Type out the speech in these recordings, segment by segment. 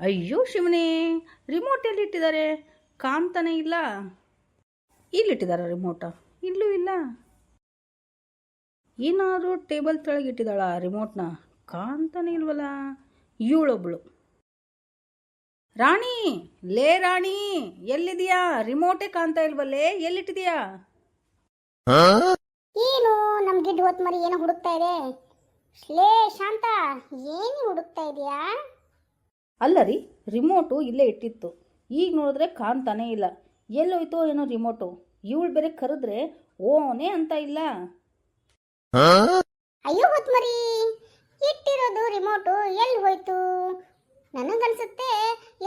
ಅಯ್ಯೋ ಶಿವನೇ ರಿಮೋಟ್ ಎಲ್ಲಿಟ್ಟಿದ್ದಾರೆ? ಕಾಣ್ತಾನೆ ಇಲ್ಲ. ಇಲ್ಲಿಟ್ಟಿದ್ದಾರೆ ರಿಮೋಟ ಇಲ್ಲೂ ಇಲ್ಲ. ಏನಾದರೂ ಟೇಬಲ್ ಕೆಳಗೆ ಇಟ್ಟಿದ್ದಾಳ ರಿಮೋಟ್ನ ಕಾಣ್ತಾನೆ ಇಲ್ವಲ್ಲ. ಇವಳೊಬ್ಳು. ರಾಣಿ ಲೇ ರಾಣಿ ಎಲ್ಲಿದೆಯಾ ರಿಮೋಟೇ ಕಾಣ್ತಾ ಇಲ್ವಲ್ಲೇ ಎಲ್ಲಿಟ್ಟಿದೆಯಾ ಏನು ನಮ್ ಗಿಡ್ ಹೊತ್ ಮರಿ ಏನೋ ಹುಡುಕ್ತಾ ಇದೆ. ಲೇ ಶಾಂತ ಏನು ಹುಡುಕ್ತಾ ಇದೀಯಾ? ಅಲ್ಲ ರೀ ರಿಮೋಟು ಇಲ್ಲೇ ಇಟ್ಟಿತ್ತು. ಈಗ ನೋಡಿದ್ರೆ ಕಾಣ್ತಾನೆ ಇಲ್ಲ. ಎಲ್ಲೋಯ್ತೋ ಏನೋ ರಿಮೋಟು ಇವಳು ಬೇರೆ ಕರೆದ್ರೆ ಓನೇ ಅಂತ ಇಲ್ಲ. ಅಯ್ಯೋ ಹೊತ್ಮರಿ ಇಟ್ಟಿರೋದು ರಿಮೋಟು ಎಲ್ಲಿ ಹೋಯ್ತು? ನನಗನ್ಸುತ್ತೆ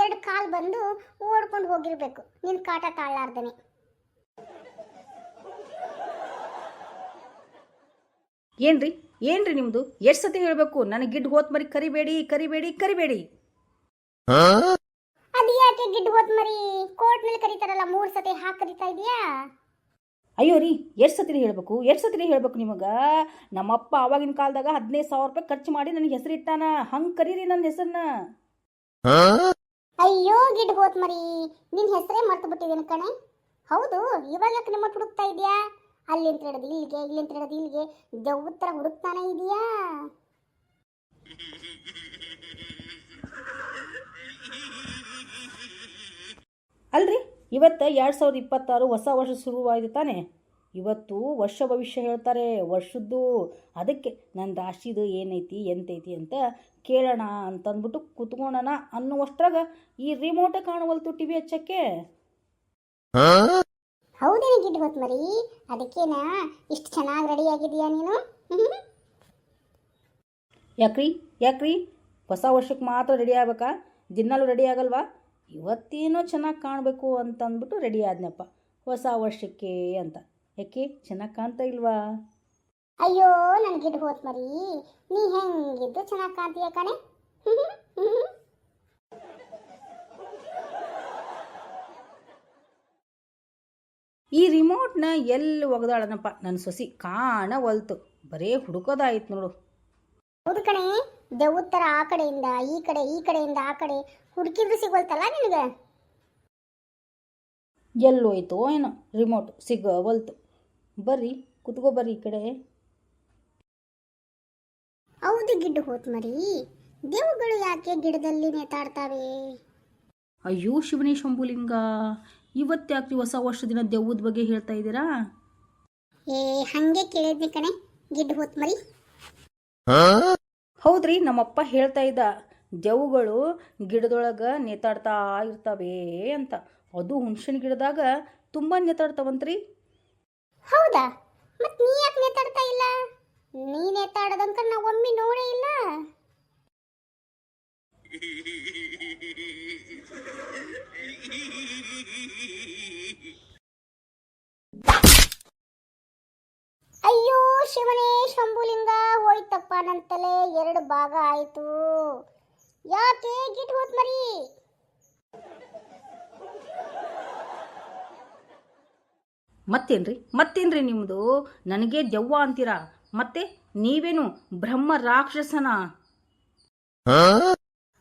ಎರಡು ಕಾಲ್ ಬಂದು ಓಡ್ಕೊಂಡು ಹೋಗಿರ್ಬೇಕು. ನಿನ್ ಕಾಟ ತಾಳಾರ್ದನೆ ಏನ್ರಿ ಏನ್ರಿ ನಿಮ್ಮದು ಎಷ್ಟು ಸತಿ ಹೇಳಬೇಕು? ನನಗೆ ಗಿಡ್ ಹೋತ್ ಮರಿ ಕರಿಬೇಡಿ ಕರಿಬೇಡಿ ಕರಿಬೇಡಿ. ಅದು ಯಾಕೆ ಗಿಡ್ ಹೋತ್ ಮರಿ? ಕೋರ್ಟ್ ಮೇಲೆ ಕರೀತಾರಲ್ಲ ಮೂರ್ ಸತಿ ಹಾಕಿ ಕರೀತಾ ಇದೀಯಾ ಅಯ್ಯೋ ರೀ ಎಷ್ಟು ಸತಿ ಹೇಳ್ಬೇಕು? ಎಷ್ಟು ಸತಿ ಹೇಳ್ಬೇಕು ನಿಮಗೆ? ನಮ್ಮಪ್ಪ ಆವಾಗಿನ ಕಾಲದಾಗ ಹದಿನೈದು ಸಾವಿರ ರೂಪಾಯಿ ಖರ್ಚು ಮಾಡಿ ನನಗೆ ಹೆಸರಿಟ್ಟಾನ ಹಂಗ್ ಕರೀರಿ ನನ್ನ ಹೆಸರನ್ನ. ಅಯ್ಯೋ ಗಿಡ್ ಹೋತ್ ಮರಿ ನಿನ್ ಹೆಸರೇ ಮರ್ತು ಬಿಟ್ಟಿದ್ದೀನಿ ಕಣೆ. ಹೌದು ಇವಾಗ ಯಾಕೆ ನಿಮ್ಮ ಹುಡುಕ್ತಾ ಅಲ್ಲಿ ಅಂತ ಹಿಡಿದು ಇಲ್ಲಿಗೆ ಇಲ್ಲಿಂದ ಹಿಡಿದು ಇಲ್ಲಿಗೆ. ದೆವ್ವದ ಉತ್ತರ ಹುಡುಕ್ತಾನೆ ಇದೀಯಾ? ಇವತ್ತು ಎರಡು ಸಾವಿರದ ಇಪ್ಪತ್ತಾರು ಹೊಸ ವರ್ಷ ಶುರುವಾಯಿತು ತಾನೆ? ಇವತ್ತು ವರ್ಷ ಭವಿಷ್ಯ ಹೇಳ್ತಾರೆ ವರ್ಷದ್ದು. ಅದಕ್ಕೆ ನನ್ನ ರಾಶಿದು ಏನೈತಿ ಎಂತೈತಿ ಅಂತ ಕೇಳೋಣ ಅಂತಂದ್ಬಿಟ್ಟು ಕುತ್ಕೊಳ್ಳೋಣ ಅನ್ನುವಷ್ಟ್ರಾಗ ಈ ರಿಮೋಟ ಕಾಣವಲ್ತು ಟಿ ವಿ ಹಚ್ಚಕ್ಕೆ. ಹೌದೇನೆ ಗಿಡ್ ಹೋತ್ ಮರಿ. ಅದಕ್ಕೇನ ಇಷ್ಟು ಚೆನ್ನಾಗಿ ರೆಡಿ ಆಗಿದೀಯಾ ನೀನು? ಯಾಕ್ರಿ ಯಾಕ್ರಿ? ಹೊಸ ವರ್ಷಕ್ಕೆ ಮಾತ್ರ ರೆಡಿ ಆಗ್ಬೇಕಾ? ದಿನಾಲೂ ರೆಡಿ ಆಗಲ್ವಾ? ಇವತ್ತೇನೋ ಚೆನ್ನಾಗಿ ಕಾಣಬೇಕು ಅಂತಂದ್ಬಿಟ್ಟು ರೆಡಿ ಆದ್ನಪ್ಪ. ಹೊಸ ವರ್ಷಕ್ಕೆ ಅಂತ. ಯಾಕೆ? ಚೆನ್ನಾಗಿ ಕಾಣ್ತಾ ಇಲ್ವಾ? ಅಯ್ಯೋ ನನಗೆ ಇದು ಹೋತ್ ಮರಿ. ನೀ ಹೆಂಗಿದ್ದು ಚೆನ್ನಾಗಿ ಕಾಣ್ತೀಯ ಕಣೆ? ಈ ರಿಮೋಟ್ನ ಎಲ್ಲಿ ಒಗ್ದಾಳನಪ್ಪ. ನನ್ನ ಸೊಸಿ ಕಾಣವಲ್ತು ಬರೇ ಹುಡುಕೋದಾಯ್ತು ನೋಡು. ಹೌದು ಕಣೆ. ದೆವ್ವದ ಥರ ಆ ಕಡೆಯಿಂದ ಈ ಕಡೆ ಈ ಕಡೆಯಿಂದ ಆ ಕಡೆ. ಹುಡುಕಿದ್ರು ಸಿಗೋಲ್ತಲ್ಲ ನಿನಗೆ? ಎಲ್ಲೋಯ್ತೋ ಏನೋ ರಿಮೋಟ್ ಸಿಗವಲ್ತು. ಬರ್ರಿ ಕುತ್ಕೋ ಬರ್ರಿ ಈ ಕಡೆ. ಹೌದು ಗಿಡ್ಡು ಹೋತ್ ಮರಿ. ದೇವುಗಳು ಯಾಕೆ ಗಿಡದಲ್ಲಿ ನೇತಾಡ್ತಾವೆ? ಅಯ್ಯೋ ಶಿವನೇ ಶಂಭುಲಿಂಗ ಇವತ್ತ್ಯಾಕ್ರಿ ಹೊಸ ವರ್ಷ ದಿನ ದೆವ್ವದ ಬಗ್ಗೆ ಹೇಳ್ತಾ ಇದ್ದೀರಾ? ಏ ಹಂಗೆ ಕೇಳಿದ್ನಿ ಕಣೆ ಗಿಡ್ಡು ಹೋತ್ ಮರಿ. ಹೌದ್ರಿ, ನಮ್ಮಪ್ಪ ಹೇಳ್ತಾ ಇದ್ದ, ಜವುಗಳು ಗಿಡದೊಳಗೆ ನೇತಾಡ್ತಾ ಇರ್ತವೆ ಅಂತ. ಅದು ಹುಣ್ಸಿನ ಗಿಡದಾಗ ತುಂಬ ನೇತಾಡ್ತಾವಂತ್ರಿ? ಹೌದಾ? ಮತ್ ನೀ ಯಾಕೆ ನೇತಾಡ್ತಾ ಇಲ್ಲ? ನೀ ನೇತಾಡೋದಂಕ ನಾ ಒಮ್ಮೆ ನೋಡೇ ಇಲ್ಲ. ಅಯ್ಯೋ, ಶಿವನೇ, ಶಂಭುಲಿಂಗ! ಹೋಯ್ತಪ್ಪ ನನ್ನ ತಲೆ ಎರಡು ಭಾಗ ಆಯ್ತು. ಯಾಕೆ ಗಿಟ್ ಹೋತ್ ಮರಿ? ಮತ್ತೇನ್ರಿ? ಮತ್ತೇನ್ರಿ ನಿಮ್ಮದು ನನಗೆ ದೆವ್ವ ಅಂತೀರಾ? ಮತ್ತೆ ನೀವೇನು ಬ್ರಹ್ಮ ರಾಕ್ಷಸನ?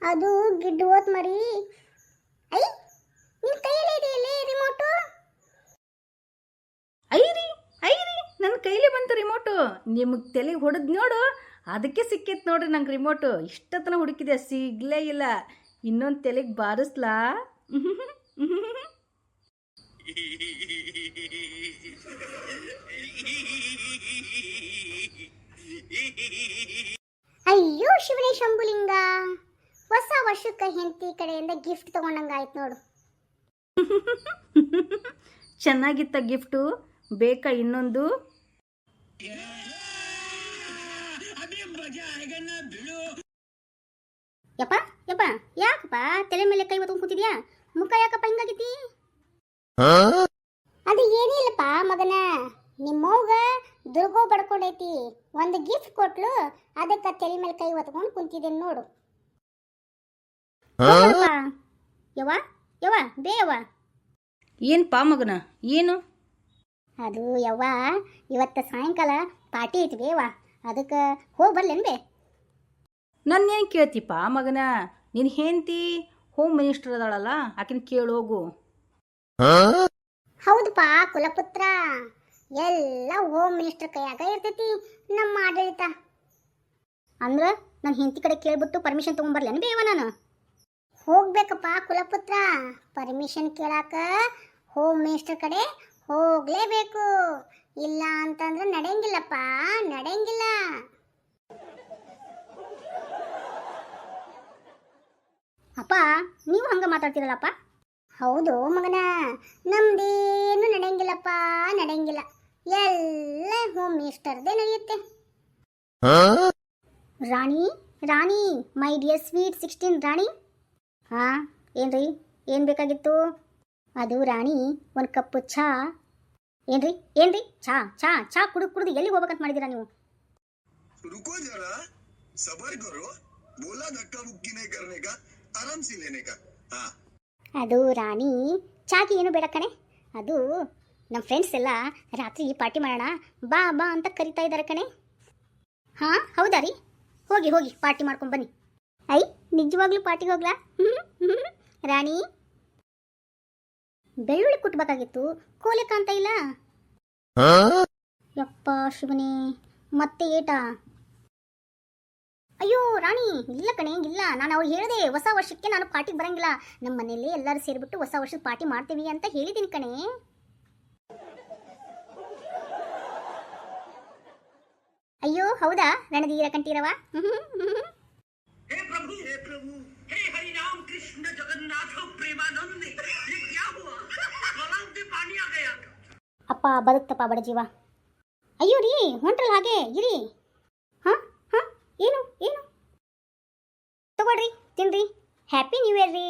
ಅದು ಗಿಡ್ ಹೋತ್ ಮರಿ. ಐ ನಿನ್ ಕೈಯಲ್ಲಿ ಇದೆಯಲ್ಲೇ ರಿಮೋಟು ಐರಿ ಐರಿ ನನ್ನ ಕೈಲೇ ಬಂತು ರಿಮೋಟು ನಿಮಗೆ ತಲೆಗೆ ಹೊಡೆದ್ ನೋಡು. ಅದಕ್ಕೆ ಸಿಕ್ಕಿತ್ತು ನೋಡ್ರಿ ನಂಗೆ ರಿಮೋಟು ಇಷ್ಟತನ ಹುಡುಕಿದೆ ಸಿಗ್ಲೇ ಇಲ್ಲ. ಇನ್ನೊಂದು ತಲೆಗೆ ಬಾರಿಸ್ಲಾ? ಅಯ್ಯೋ ಶಿವನೇ ಶಂಭುಲಿಂಗ. ಹೊಸ ವರ್ಷಕ್ಕೆ ಹೆಂಡತಿ ಕಡೆಯಿಂದ ಗಿಫ್ಟ್ ತಗೊಂಡಂಗಾಯ್ತು ನೋಡು. ಚೆನ್ನಾಗಿತ್ತ ಗಿಫ್ಟು ಬೇಕಾ ಇನ್ನೊಂದು? ಯಪ್ಪ ಯಪ್ಪ ಯಾಕಪ್ಪ? ತಲೆ ಮೇಲೆ ಕೈ ಹೊತ್ಕೊಂಡ್ ಕೂತಿದ್ಯಾ? ಮುಖ ಯಾಕಪ್ಪ ಹಿಂಗಾಗಿತಿ ಅದು ಏನಿಲ್ಲಪ್ಪ ಮಗನ. ನಿಮ್ಮವ್ಗ ದುರ್ಗೋ ಬಡ್ಕೊಂಡೈತಿ. ಒಂದು ಗಿಫ್ಟ್ ಕೊಟ್ಲು ಅದಕ್ಕೆ ತಲೆ ಮೇಲೆ ಕೈ ಒತ್ಕೊಂಡು ಕುಂತಿದ್ದೀನಿ ನೋಡು. ಯವ್ವ ಯವ್ವ ಬೇ ಯವ್ವ. ಏನು ಪಾ ಮಗನ? ಏನು? ಅದು ಯವ್ವ ಇವತ್ತು ಸಾಯಂಕಾಲ ಪಾರ್ಟಿ ಐತಿ ಯವ್ವ ಅದಕ್ಕೆ ಹೋಗಿ ಬರ್ಲೇನು ಬೇ. ನನ್ನೇನು ಕೇಳ್ತಿಪ್ಪ ಮಗನ? ನಿನ್ನ ಹೆಂಡತಿ ಹೋಮ್ ಮಿನಿಸ್ಟರ್ ಅದಾಳಲ್ಲ ಆಕಿನ ಕೇಳೋಗು ಹೌದಪ್ಪ ಕುಲಪುತ್ರ. ಎಲ್ಲ ಹೋಮ್ ಮಿನಿಸ್ಟರ್ ಕೈಯಾಗ ಇರ್ತೈತಿ ನಮ್ಮ ಆಡಳಿತ. ಅಂದ್ರೆ ನಾನು ಹೆಂಡತಿ ಕಡೆ ಕೇಳ್ಬಿಟ್ಟು ಪರ್ಮಿಷನ್ ತೊಗೊಂಬರ್ಲೇನು ಬೇವ ನಾನು? ಹೋಗ್ಬೇಕಪ್ಪ ಕುಲಪುತ್ರ. ಪರ್ಮಿಷನ್ ಕೇಳಾಕ ಹೋಮ್ ಮಿನಿಸ್ಟರ್ ಕಡೆ ಹೋಗ್ಲೇಬೇಕು. ಇಲ್ಲ ಅಂತಂದ್ರೆ ನಡೆಯಂಗಿಲ್ಲಪ್ಪ ನಡೆಯಂಗಿಲ್ಲ. ಅಪ್ಪ ನೀವು ಹಂಗ ಮಾತಾಡ್ತಿರಲ್ಲಪ್ಪ? ಹೌದು ಮಗನ ನಮ್ದೇನು ನಡೆಯಂಗಿಲ್ಲಪ್ಪ ನಡೆಯಂಗಿಲ್ಲ. ಎಲ್ಲ ಹೋಮ್ ಮಿನಿಸ್ಟರ್ದೇ ನಡೆಯುತ್ತೆ. Rani Rani my dear sweet sixteen Rani. ಹಾ ಏನ್ರಿ ಏನು ಬೇಕಾಗಿತ್ತು? ಅದು ರಾಣಿ ಒಂದು ಕಪ್ಪು ಚಹಾ ಏನ್ರಿ ಏನ್ರಿ ಚಹಾ ಚಹಾ ಚಹಾ ಕುಡಿದು ಕುಡಿದು ಎಲ್ಲಿ ಹೋಗ್ಬೇಕಂತ ಮಾಡಿದ್ದೀರಾ ನೀವು रुको जरा सबर करो बोला धक्का मुक्की नहीं करने का आराम से लेने का हाँ ಅದು ರಾಣಿ ಚಾಕಿ ಏನು ಬೇಡ ಕಣೆ ಅದು ನಮ್ಮ ಫ್ರೆಂಡ್ಸ್ ಎಲ್ಲ ರಾತ್ರಿ ಪಾರ್ಟಿ ಮಾಡೋಣ ಬಾ ಬಾ ಅಂತ ಕರಿತಾ ಇದ್ದಾರೆ ಕಣೆ ಹಾಂ ಹೌದಾ ರೀ ಹೋಗಿ ಹೋಗಿ ಪಾರ್ಟಿ ಮಾಡ್ಕೊಂಡು ಬನ್ನಿ ಐ ನಿಜವಾಗ್ಲೂ ಪಾರ್ಟಿಗೆ ಹೋಗ್ಲಾ ಹ್ಮ್, ಹ್ಮ್. ರಾಣಿ ಬೆಳ್ಳುಳ್ಳಿ ಕುಟ್ಬೇಕಾಗಿತ್ತು ಕೋಲೆ ಕಾಂತ ಇಲ್ಲ. ಯಪ್ಪ ಶಿವನಿ ಮತ್ತೆ ಏಟ? ಅಯ್ಯೋ ರಾಣಿ ಇಲ್ಲ ಕಣೆ ಇಲ್ಲ. ನಾನು ಅವ್ರು ಹೇಳಿದೆ ಹೊಸ ವರ್ಷಕ್ಕೆ ನಾನು ಪಾರ್ಟಿಗೆ ಬರಂಗಿಲ್ಲ. ನಮ್ಮ ಮನೆಯಲ್ಲಿ ಎಲ್ಲರೂ ಸೇರಿಬಿಟ್ಟು ಹೊಸ ವರ್ಷದ ಪಾರ್ಟಿ ಮಾಡ್ತೀವಿ ಅಂತ ಹೇಳಿದೀನಿ ಕಣೆ. ಅಯ್ಯೋ ಹೌದಾ? ರಣಧೀರ ಕಂಠೀರವ? ಹೇ ಪ್ರಭು ಹೇ ಪ್ರಭು ಹೇ ಕೃಷ್ಣ ಜಗನ್ನಾಥ ಪ್ರೇಮಾನಂದ. ಅಪ್ಪ ಬದುಕ್ತಪ್ಪ ಬಡ ಜೀವ. ಅಯ್ಯೋ ರೀ, ಹೊಂಟ್ರಲ್ಲ ಹಾಗೆ, ಇರಿ. ಹಾಂ ಹಾಂ, ಏನು ಏನು? ತಗೊಳ್ರಿ, ತಿನ್ರಿ. ಹ್ಯಾಪಿ ನ್ಯೂ ಇಯರ್ ರೀ.